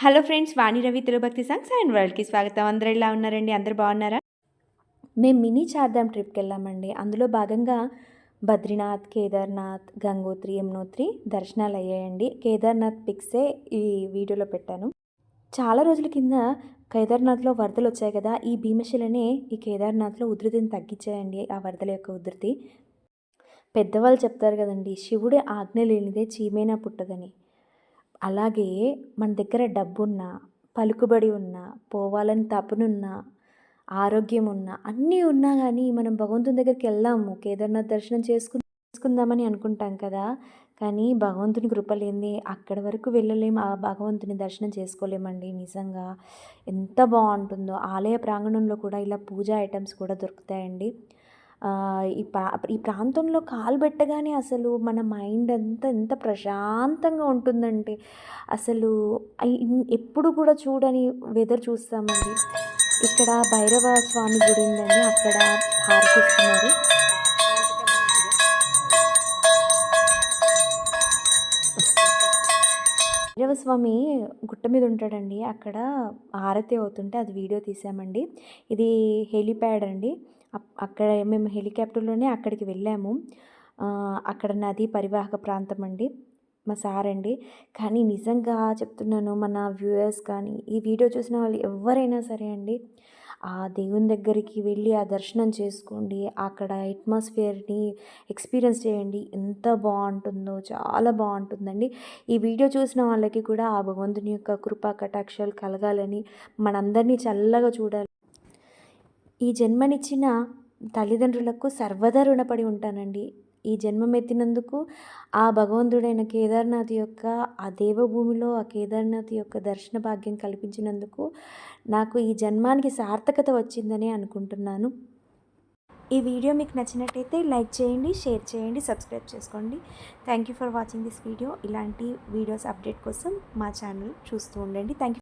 Hello friends Vani Ravi Tirubhakti songs and వరల్డ్కి స్వాగతం. అందరూ ఎలా ఉన్నారండి? అందరు బాగున్నారా? మేము మినీ చార్ధామ్ ట్రిప్కి వెళ్ళామండి. అందులో భాగంగా బద్రీనాథ్ కేదార్నాథ్ గంగోత్రి యమునోత్రి దర్శనాలు అయ్యాయండి. కేదార్నాథ్ పిక్సే ఈ వీడియోలో పెట్టాను. చాలా రోజుల కింద కేదార్నాథ్లో వరదలు వచ్చాయి కదా ఈ భీమశిలనే ఈ కేదార్నాథ్లో ఉధృతిని తగ్గించాయండి ఆ వరదల యొక్క ఉధృతి. పెద్దవాళ్ళు చెప్తారు కదండి శివుడి ఆజ్ఞ లేనిదే చీమైనా పుట్టదని. అలాగే మన దగ్గర డబ్బున్నా పలుకుబడి ఉన్నా పోవాలని తపనున్నా ఆరోగ్యం ఉన్నా అన్నీ ఉన్నా కానీ మనం భగవంతుని దగ్గరికి వెళ్దాము కేదార్నాథ్ దర్శనం చేసుకుని చేసుకుందామని అనుకుంటాం కదా. కానీ భగవంతుని కృప అక్కడి వరకు వెళ్ళలేము ఆ భగవంతుని దర్శనం చేసుకోలేమండి నిజంగా. ఎంత బాగుంటుందో. ఆలయ ప్రాంగణంలో కూడా ఇలా పూజా ఐటమ్స్ కూడా దొరుకుతాయండి. ఈ ప్రా ఈ ప్రాంతంలో కాలు పెట్టగానే అసలు మన మైండ్ అంతా ఎంత ప్రశాంతంగా ఉంటుందంటే అసలు ఎప్పుడు కూడా చూడని వెదర్ చూస్తామండి. ఇక్కడ భైరవ స్వామి గుడి ఉందండి. అక్కడ హారతిస్తున్నారు. భైరవ స్వామి గుట్ట మీద ఉంటాడండి. అక్కడ హారతి అవుతుంటే అది వీడియో తీసామండి. ఇది హెలిప్యాడ్ అండి. అప్- అక్కడ మేము హెలికాప్టర్లోనే అక్కడికి వెళ్ళాము. అక్కడ నది పరివాహక ప్రాంతం అండి. మా సార్ అండి. కానీ నిజంగా చెప్తున్నాను మన వ్యూయర్స్ కానీ ఈ వీడియో చూసిన వాళ్ళు ఎవరైనా సరే అండి ఆ దేవుని దగ్గరికి వెళ్ళి ఆ దర్శనం చేసుకోండి. అక్కడ అట్మాస్ఫియర్ని ఎక్స్పీరియన్స్ చేయండి. ఎంత బాగుంటుందో చాలా బాగుంటుందండి. ఈ వీడియో చూసిన వాళ్ళకి కూడా ఆ భగవంతుని యొక్క కృపా కటాక్షాలు కలగాలని మనందరినీ చల్లగా చూడాలి. ఈ జన్మనిచ్చిన తల్లిదండ్రులకు సర్వదా రుణపడి ఉంటానండి. ఈ జన్మమెత్తినందుకు ఆ భగవంతుడైన కేదార్నాథ్ యొక్క ఆ దేవభూమిలో ఆ కేదార్నాథ్ యొక్క దర్శన భాగ్యం కల్పించినందుకు నాకు ఈ జన్మానికి సార్థకత వచ్చిందని అనుకుంటున్నాను. ఈ వీడియో మీకు నచ్చినట్టయితే లైక్ చేయండి షేర్ చేయండి సబ్స్క్రైబ్ చేసుకోండి. Thank you for watching this video. ఇలాంటి వీడియోస్ అప్డేట్ కోసం మా ఛానల్ చూస్తూ ఉండండి. Thank you.